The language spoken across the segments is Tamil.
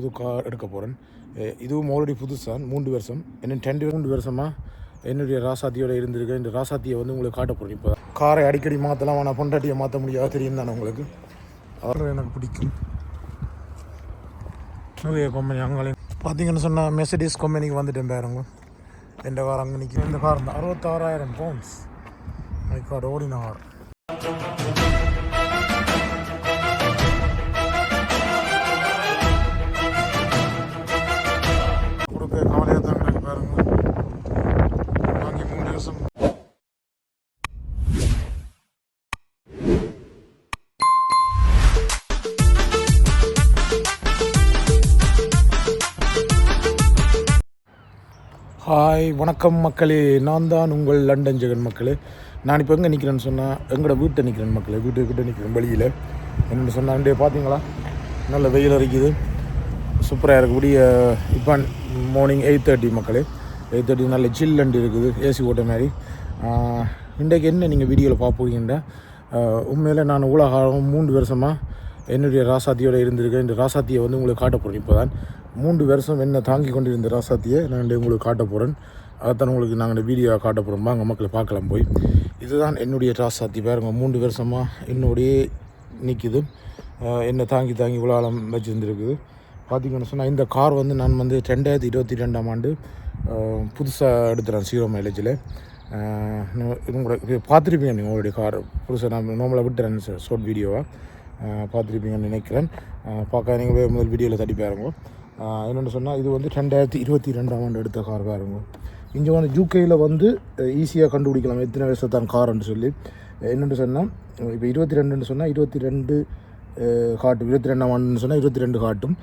புது கார் எடுக்க போகிறேன் இதுவும் ஆல்ரெடி புதுசு தான் மூன்று வருஷம். என்ன ரெண்டு மூன்று வருஷமாக என்னுடைய ராசாத்தியோட இருந்திருக்கு இந்த ராசாத்தியை வந்து உங்களுக்கு காட்ட போகிறேன் இப்போ காரை அடிக்கடி மாற்றலாம் ஆனால் பொண்டாட்டியை மாற்ற முடியாது தெரியும் தானே உங்களுக்கு? அவர் எனக்கு பிடிக்கும். நிறைய கம்பெனி அங்கே பார்த்தீங்கன்னு சொன்னால் மெசடிஸ் கம்பெனிக்கு வந்துட்டேன் பாருங்க. எந்த கார் அங்கே நிற்கும் இந்த கார் இருந்தால் அறுபத்தாறாயிரம் பவுண்ட்ஸ் மை கார் ஓடின கார். கொடுக்க கவலையாக தான் கிடக்கு பாருங்க. வாங்கி மூணு வருஷம் ஹாய் வணக்கம் மக்களே. நான் தான் உங்கள் லண்டன் ஜெகன் மக்களே. நான் இப்போ எங்கே நிற்கிறேன்னு சொன்னால் எங்களோட வீட்டை நிற்கிறேன் மக்களே. வீட்டுக்கிட்ட நிற்கிறேன் வழியில் என்னென்னு சொன்னாண்டே பார்த்தீங்களா நல்ல வெயில் அரைக்குது சூப்பராக இருக்கக்கூடிய இப்போ மார்னிங் எயிட் தேர்ட்டி மக்களே. எயிட் தேர்ட்டி நல்ல சில்லண்டு இருக்குது ஏசி ஓட்ட மாதிரி. இன்றைக்கு என்ன நீங்கள் வீடியோவில் பார்ப்பீங்கன்ற உண்மையில் நான் உலகம் மூன்று வருஷமாக என்னுடைய ராசாத்தியோட இருந்திருக்கேன். இந்த ராசாத்தியை வந்து உங்களுக்கு காட்ட போகிறேன் இப்போ தான் மூன்று வருஷம் என்ன தாங்கி கொண்டிருந்த ராசாத்தியை நான் உங்களுக்கு காட்ட போகிறேன் அதைத்தான் உங்களுக்கு நாங்கள் வீடியோ காட்ட போகிறோம் வாங்க மக்களை பார்க்கலாம் போய். இதுதான் என்னுடைய ராசாத்தி. பாருங்க மூன்று வருஷமாக என்னுடைய நிற்கிது என்னை தாங்கி தாங்கி உலகம் வச்சுருந்துருக்குது. பார்த்தீங்கன்னு சொன்னால் இந்த கார் வந்து நான் வந்து ரெண்டாயிரத்தி இருபத்தி ரெண்டாம் ஆண்டு புதுசாக எடுத்துகிறேன் சீரோ மைலேஜில் உங்களை இது பார்த்துருப்பீங்க நீங்கள் உங்களுடைய கார். புதுசாக நான் நார்மலாக விட்டுறேன் ஷார்ட் வீடியோவாக பார்த்துருப்பீங்கன்னு நினைக்கிறேன். பார்க்க நீங்கள் முதல் வீடியோவில் தட்டி பாருங்க. என்னென்னு சொன்னால் இது வந்து ரெண்டாயிரத்தி இருபத்தி ரெண்டாம் ஆண்டு எடுத்த கார் பாருங்க. இங்கே வந்து யூகேயில் வந்து ஈஸியாக கண்டுபிடிக்கலாம். எத்தனை வருஷத்தான் கார்ன்னு சொல்லி. என்னென்னு சொன்னால் இப்போ இருபத்தி ரெண்டுன்னு சொன்னால் இருபத்தி ரெண்டு காட்டும். இருபத்தி ரெண்டாம் ஆண்டுன்னு சொன்னால் இருபத்தி ரெண்டு காட்டும்.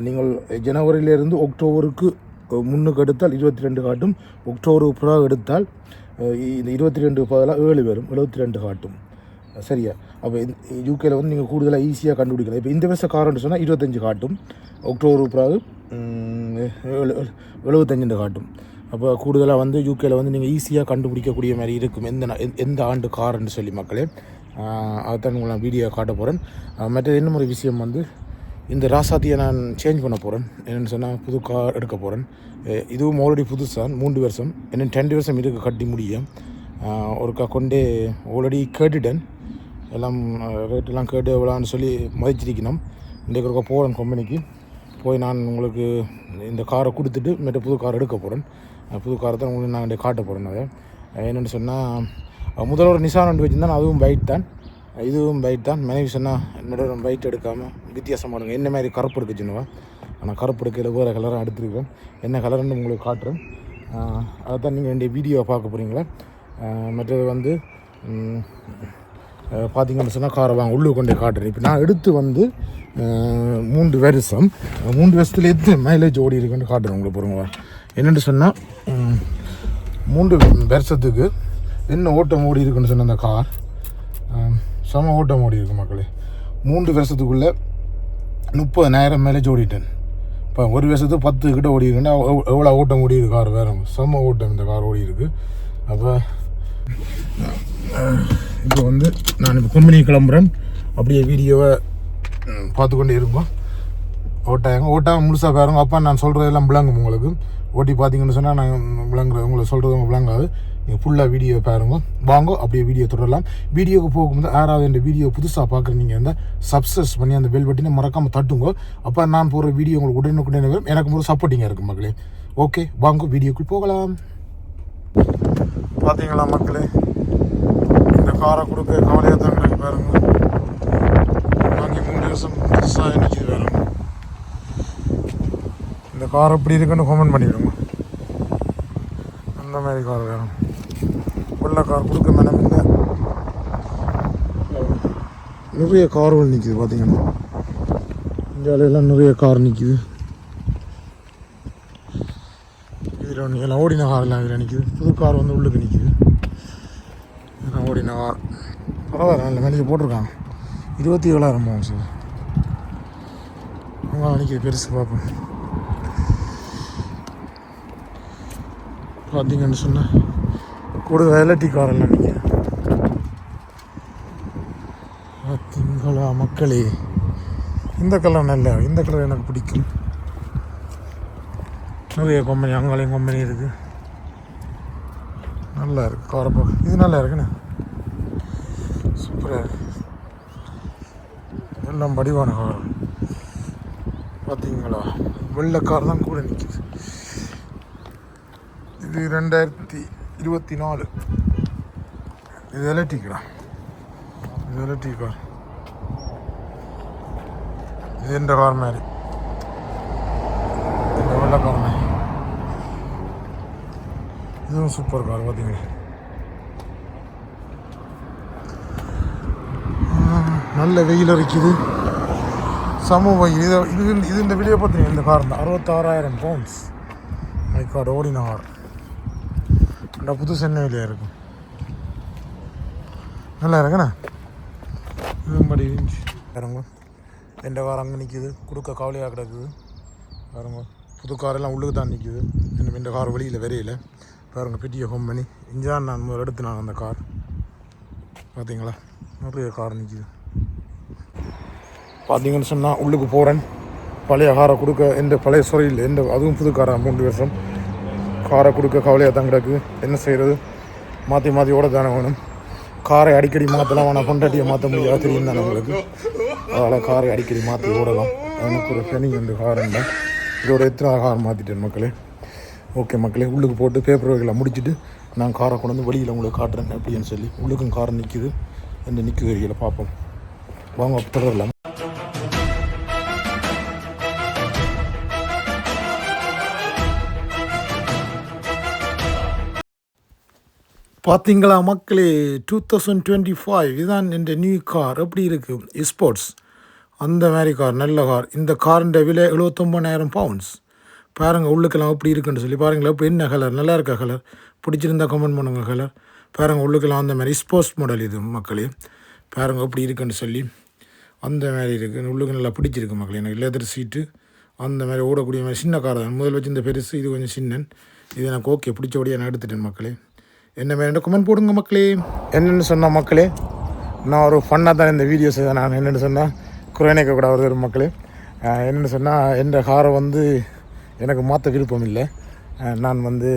நீங்கள் ஜனவரியிலேருந்து அக்டோபருக்கு முன்னுக்கு எடுத்தால் இருபத்தி ரெண்டு காட்டும். அக்டோபருக்கு பிறகு எடுத்தால் இந்த இருபத்தி ரெண்டு பதிலாக ஏழு பேரும் எழுபத்தி ரெண்டு காட்டும் சரியா? அப்போ யூகேல வந்து நீங்கள் கூடுதலாக ஈஸியாக கண்டுபிடிக்கலாம். இப்போ இந்த வருஷம் காரம்னு சொன்னால் இருபத்தஞ்சு காட்டும். அக்டோபர் பிறகு எழுபத்தஞ்சு காட்டும். அப்போ கூடுதலாக வந்து யூகேல வந்து நீங்கள் ஈஸியாக கண்டுபிடிக்கக்கூடிய மாதிரி இருக்கும். எந்த எந்த- ஆண்டு கார்ன்னு சொல்லி மக்களே. அதுதான் உங்களுக்கு நான் வீடியோ காட்ட போகிறேன் மற்ற இன்னும் ஒரு விஷயம் வந்து இந்த ராசாத்தியை நான் சேஞ்ச் பண்ண போகிறேன் என்னென்னு சொன்னால் புது கார் எடுக்க போகிறேன் இதுவும் ஆல்ரெடி புதுசு தான் மூன்று வருஷம். இன்னும் ரெண்டு வருஷம் இருக்குது கட்டி முடியும் ஒரு ஒருக்கா கொண்டே ஆல்ரெடி கேட்டுட்டேன். எல்லாம் ரேட்டெல்லாம் கேட்டு எவ்வளோன்னு சொல்லி மதிச்சிருக்கணும். இன்றைக்கு ஒருக்கா போகிறேன் கம்பெனிக்கு போய் நான் உங்களுக்கு இந்த காரை கொடுத்துட்டு மற்ற புது கார் எடுக்க போகிறேன் புது காரை தான் உங்களுக்கு நான் காட்ட போகிறேன் அதை என்னென்னு சொன்னால் முதல்ல ஒரு நிசான் வண்டி வச்சுருந்தேன். அதுவும் பைக் தான். இதுவும் பைக் தான். மனைவி சொன்னால் என்னோட பைக் எடுக்காமல் வித்தியாசமானுங்க என்ன மாதிரி கருப்பு இருக்குது சொன்னவா ஆனால் கருப்பு எடுக்கையில் வேறு கலராக எடுத்துருக்கேன். என்ன கலர்னு உங்களுக்கு காட்டுறேன். அதை அதைத்தான் நீங்கள் என்னுடைய வீடியோவை பார்க்க போகிறீங்களா மற்றது வந்து பார்த்தீங்கன்னு சொன்னால் காரை வாங்க உள்ளே கொண்டே காட்டுறேன். இப்போ நான் எடுத்து வந்து மூன்று வருஷம் மூன்று வருஷத்துல எது மைலேஜ் ஓடி இருக்குன்னு காட்டுறேன் உங்களுக்கு பொறுங்க என்னென்னு சொன்னால் மூன்று வருஷத்துக்கு என்ன ஓட்டம் ஓடி இருக்குன்னு சொன்ன அந்த கார் சம செம ஓட்டம் ஓடி இருக்கு மக்களே. மூன்று வருஷத்துக்குள்ளே முப்பதாயிரம் மேலே ஓடிட்டேன் இப்போ ஒரு வருஷத்துக்கு பத்து கிட்ட ஓடி இருக்குன்னா எவ்வளோ ஓட்டம் ஓடி இருக்கு கார் வேறு? செம்ம ஓட்டம் இந்த கார் ஓடி இருக்கு அப்போ இப்போ வந்து நான் இப்போ கம்பெனி கிளம்புறேன். அப்படியே வீடியோவை பார்த்து கொண்டே இருப்போம். ஓட்டாங்க. ஓட்டாமல் முழுசாக பாருங்க. அப்பா நான் சொல்கிறதெல்லாம் விளங்கும் உங்களுக்கு. ஓட்டி பார்த்தீங்கன்னு சொன்னால் நான் விளங்குற உங்களை சொல்கிறது உங்களுக்கு விளங்காது. நீங்கள் ஃபுல்லாக வீடியோ பாருங்க. வாங்க அப்படியே வீடியோ தொடரலாம். வீடியோக்கு போகும்போது யாராவது இந்த வீடியோ புதுசாக பார்க்குற நீங்கள் இருந்தால் சப்ஸஸ் பண்ணி அந்த பெல் பட்டினை மறக்காமல் தட்டுங்க. அப்போ நான் போகிற வீடியோ உங்களுக்கு உடனுக்குடனே வரும். எனக்கு ஒரு சப்போர்ட்டிங்காக இருக்கும் மக்களே. ஓகே வாங்க வீடியோக்குள் போகலாம். பார்த்தீங்களா மக்களே? இந்த காரை கொடுக்க கவலையாக தான் பாருங்க. வாங்கி மூணு வருஷம் புதுசாக என்ன இந்த கார் எப்படி இருக்குன்னு கமெண்ட் பண்ணிவிடுங்க அந்த மாதிரி கார் வேணும். உள்ள கார் கொடுக்க மனம் இல்லை. நிறைய கார்கள் நிற்கிது பார்த்தீங்கன்னா இந்தியாவிலலாம் நிறைய கார் நிற்கிது இதில் ஒன்று எல்லாம் ஓடின கார்லாம் இதில் நிற்கிது புது கார் வந்து உள்ளுக்கு நிற்கிது இதெல்லாம் ஓடின கார். பரவாயில்ல நல்ல மேலேஜ் போட்டிருக்காங்க. இருபத்தி ஏழாயிரம் போகும் சார். அவங்க நிற்கிது பெருசு பார்ப்போம். பார்த்தீங்கன்னு சொன்னால் கூட எலக்ட்ரிக் காரெல்லாம் நீங்கள் பார்த்தீங்களா மக்களே இந்த கலர் நல்லா இந்த கலர் எனக்கு பிடிக்கும். நிறைய கம்பெனி அங்காலையும் கம்பெனி இருக்குது நல்லா இருக்கு காரை இது நல்லா இருக்குண்ணே. சூப்பராக இருக்கு. எல்லாம் வடிவான கார். பார்த்தீங்களா வெள்ளைக்கார் தான் கூட நிற்கிது இது ரெண்டாயிரத்தி இருபத்தி நாலு இது எலக்ட்ரிக்கா இது எலக்ட்ரிக் கார் இது எந்த கார் மாதிரி இந்த வெள்ளை கார் மாதிரி இதுவும் சூப்பர் கார் பார்த்தீங்களா நல்ல வெயில் அடிக்குது. சமூகம் இது இது இது இந்த வீடியோ பார்த்தீங்க இந்த கார் தான் அறுபத்தாறாயிரம் பவுண்ட்ஸ் மை கார்டு ஓடின கார் இந்த புது சென்னை வெளியாக இருக்கும் நல்லா இருக்குண்ணா? இதுபடி பாருங்க. எந்த கார் அங்கே நிற்கிது கொடுக்க கவலையாக கிடக்குது. பாருங்க. புது காரெல்லாம் உள்ளுக்கு தான் நிற்கிது இன்னும் இந்த கார் வெளியில் வரையில பாருங்க பெரிய கம்பெனி இஞ்சான் நான் முதல் எடுத்து நான் அந்த கார் பார்த்தீங்களா நிறைய கார் நிற்கிது பார்த்தீங்கன்னு சொன்னால் உள்ளுக்கு போகிறேன் பழைய காரை கொடுக்க எந்த பழைய சுரையில் எந்த அதுவும் புது காராக மூன்று வருஷம் காரை கொடுக்க கவலையாக தான் கிடக்கு. என்ன செய்கிறது மாற்றி மாற்றி ஓட தானே வேணும். காரை அடிக்கடி மாற்றலாம் ஆனால் பொண்டாட்டியை மாற்ற முடியாது தெரியும் தானே உங்களுக்கு? அதனால் காரை அடிக்கடி மாற்றி ஓடலாம். எனக்கு ஒரு ஃபெனிங் வந்து கார் இல்லை இதோட எத்தனை கார் மாற்றிட்டேன் மக்களே? ஓகே மக்களே உள்ளுக்கு போட்டு பேப்பர் வகைகளை முடிச்சுட்டு நான் காரை கொண்டு வந்து வெளியில் உங்களுக்கு காட்டுறேன் அப்படின்னு சொல்லி உள்ளுக்கும் கார் நிற்கிது என்று நிற்குது பார்ப்போம். வாங்க தொடரலாம். பார்த்தீங்களா மக்களே? டூ தௌசண்ட் டுவெண்ட்டி ஃபைவ் இதுதான் இந்த நியூ கார் எப்படி இருக்குது ஸ்போர்ட்ஸ் அந்த மாதிரி கார் நல்ல கார் இந்த காருன்ற விலை எழுபத்தொம்பதாயிரம் பவுண்ட்ஸ் பாருங்கள் உள்ளுக்கெல்லாம் எப்படி இருக்குன்னு சொல்லி பாருங்களேன். இப்போ என்ன கலர் நல்லா இருக்கா கலர் பிடிச்சிருந்தா கமெண்ட் பண்ணுங்க கலர் பாருங்கள் உள்ளுக்கெல்லாம் அந்த மாதிரி ஸ்போர்ட்ஸ் மாடல் இது மக்களே. பாருங்கள் எப்படி இருக்குன்னு சொல்லி. அந்த மாதிரி இருக்குது உள்ளுக்கு நல்லா பிடிச்சிருக்கு மக்களே. எனக்கு லெதர் சீட்டு அந்த மாதிரி ஓடக்கூடிய மாதிரி சின்ன கார் தான். முதல் வச்சு இந்த பெருசு இது கொஞ்சம் சின்னன். இது எனக்கு ஓகே பிடிச்சபடியாக நான் எடுத்துட்டேன் மக்களே. என்ன வேணும் கமெண்ட் போடுங்க மக்களே? என்னென்னு சொன்னால் மக்களே நான் ஒரு ஃபன்னாக தான் இந்த வீடியோ செய்தேன் நான் என்னென்னு சொன்னால் குறைநிக்க கூட வருது மக்களே. என்னென்னு சொன்னால் என் காரை வந்து எனக்கு மாற்ற விருப்பம் இல்லை. நான் வந்து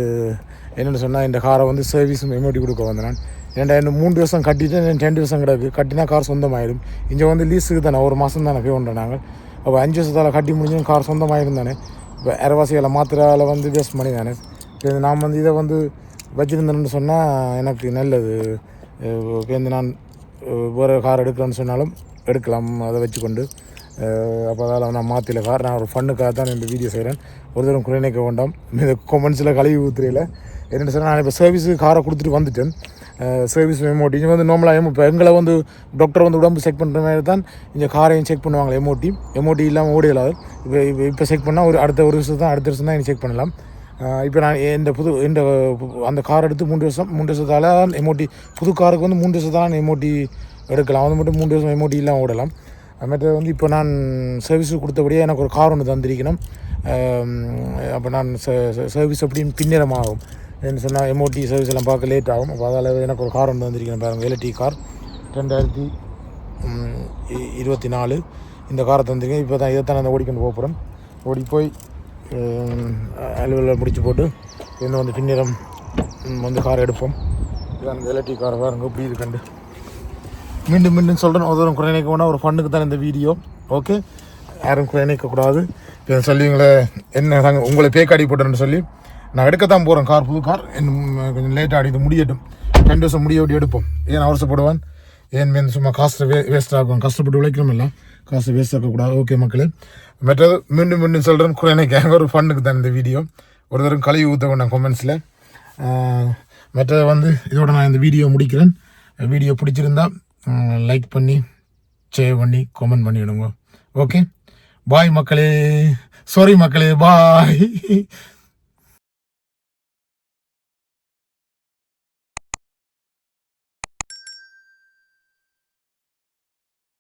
என்னென்னு சொன்னால் இந்த காரை வந்து சர்வீஸும் மெமோட்டி கொடுக்க வந்தேன். நான் ஏன்டா என்ன மூணு வருஷம் கட்டிட்டு ரெண்டு வருஷம் கிடக்கு. கட்டினா கார் சொந்தமாயிடும் இங்கே வந்து லீஸுக்கு தானே ஒரு மாதம் தானே பே பண்ணுறேன் நாங்கள் அப்போ அஞ்சு வருஷத்தால் கட்டி முடிஞ்சும் கார் சொந்தமாயிரும் தானே. இப்போ அரைவாசிகளை மாத்திரால வந்து வேஸ்ட் பண்ணி தானே. நான் வந்து இதை வந்து வச்சுருந்தேன்னு சொன்னால் எனக்கு நல்லது. இப்போ நான் ஒரு வேறு கார் எடுக்கிறேன்னு சொன்னாலும் எடுக்கலாம் அதை வச்சுக்கொண்டு. அப்போ அதால் நான் மாற்றில கார் நான் ஒரு ஃபண்ணுக்காக தான் இந்த வீடியோ செய்கிறேன் ஒரு தரம் குறைநிக்க வேண்டாம். இந்த கொமெண்ட்ஸில் கழுவி ஊத்துறையில் என்னென்னு சொன்னால் நான் இப்போ சர்வீஸுக்கு காரை கொடுத்துட்டு வந்துட்டேன். சர்வீஸ் எமோட்டி இங்கே வந்து நார்மலாக எமோ இப்போ எங்களை வந்து டாக்டர் வந்து உடம்பு செக் பண்ணுற மாதிரி தான் இந்த காரையும் செக் பண்ணுவாங்க எமோட்டி எமோட்டி இல்லாமல் ஓடியலாது இப்போ இப்போ இப்போ செக் பண்ணால் ஒரு அடுத்த ஒரு வருஷம் தான் அடுத்த வருஷம் தான் செக் பண்ணலாம். இப்போ நான் இந்த புது இந்த அந்த கார் எடுத்து மூன்று வருஷம் மூன்று வருஷத்தால் எமோட்டி புது காருக்கு வந்து மூன்று வருஷத்தால் எமோட்டி எடுக்கலாம். அது மட்டும் மூன்று வருஷம் எமோட்டி இல்லாமல் ஓடலாம். மற்றது வந்து இப்போ நான் சர்வீஸுக்கு கொடுத்தபடியே எனக்கு ஒரு கார் ஒன்று தந்திருக்கணும். அப்போ நான் சர்வீஸ் அப்படின்னு பின்னிறம் ஆகும் என்ன சொன்னால் எமோட்டி சர்வீஸ் எல்லாம் பார்க்க லேட் ஆகும். அப்போ அதால் எனக்கு ஒரு கார் ஒன்று வந்திருக்கேன் பாருங்கள் எலக்ட்ரிக் கார் ரெண்டாயிரத்தி இருபத்தி நாலு. இந்த காரை தந்திருக்கேன். இப்போ தான் இதை தான் நான் ஓடிக்கொண்டு போக போகிறேன் ஓடி போய் அலுவலில் பிடிச்சி போட்டு இன்னும் வந்து பின்னிடம் வந்து கார் எடுப்போம். இதான் அந்த எலக்ட்ரிக் கார் பாருங்க இப்படி இருக்கண்டு மீண்டும் மீண்டும் சொல்கிறேன் ஒரு தூரம் குறை வேணால் ஒரு ஃபண்ணுக்கு தான் இந்த வீடியோ ஓகே யாரும் குறை நினைக்கக்கூடாது இப்போ உங்களை என்ன நாங்கள் உங்களை பேக்காடி போட்டுறேன்னு சொல்லி நான் எடுக்க தான் போகிறேன் கார் புது கார் இன்னும் கொஞ்சம் லேட்டாக ஆடி இது முடியட்டும். ரெண்டு வருஷம் முடிய விட்டு எடுப்போம். ஏன் அவசரப்படுவான்? ஏன் வந்து சும்மா காசு வே வேஸ்ட் ஆகும்? கஷ்டப்பட்டு உழைக்கணும் இல்லை காசு வேஸ்ட் ஆக்கக்கூடாது ஓகே மக்களே. மற்றது மீண்டும் மீண்டும் சொல்கிறேன் குறை ஒரு ஃபண்ணுக்கு தான் இந்த வீடியோ ஒரு தரம் கழுவி ஊற்ற வேண்டாம் கொமெண்ட்ஸில் மற்றது வந்து இதோட நான் இந்த வீடியோ முடிக்கிறேன். வீடியோ பிடிச்சிருந்தா லைக் பண்ணி ஷேர் பண்ணி கமெண்ட் பண்ணிவிடுங்க ஓகே பாய் மக்களே. சாரி மக்களே. பாய்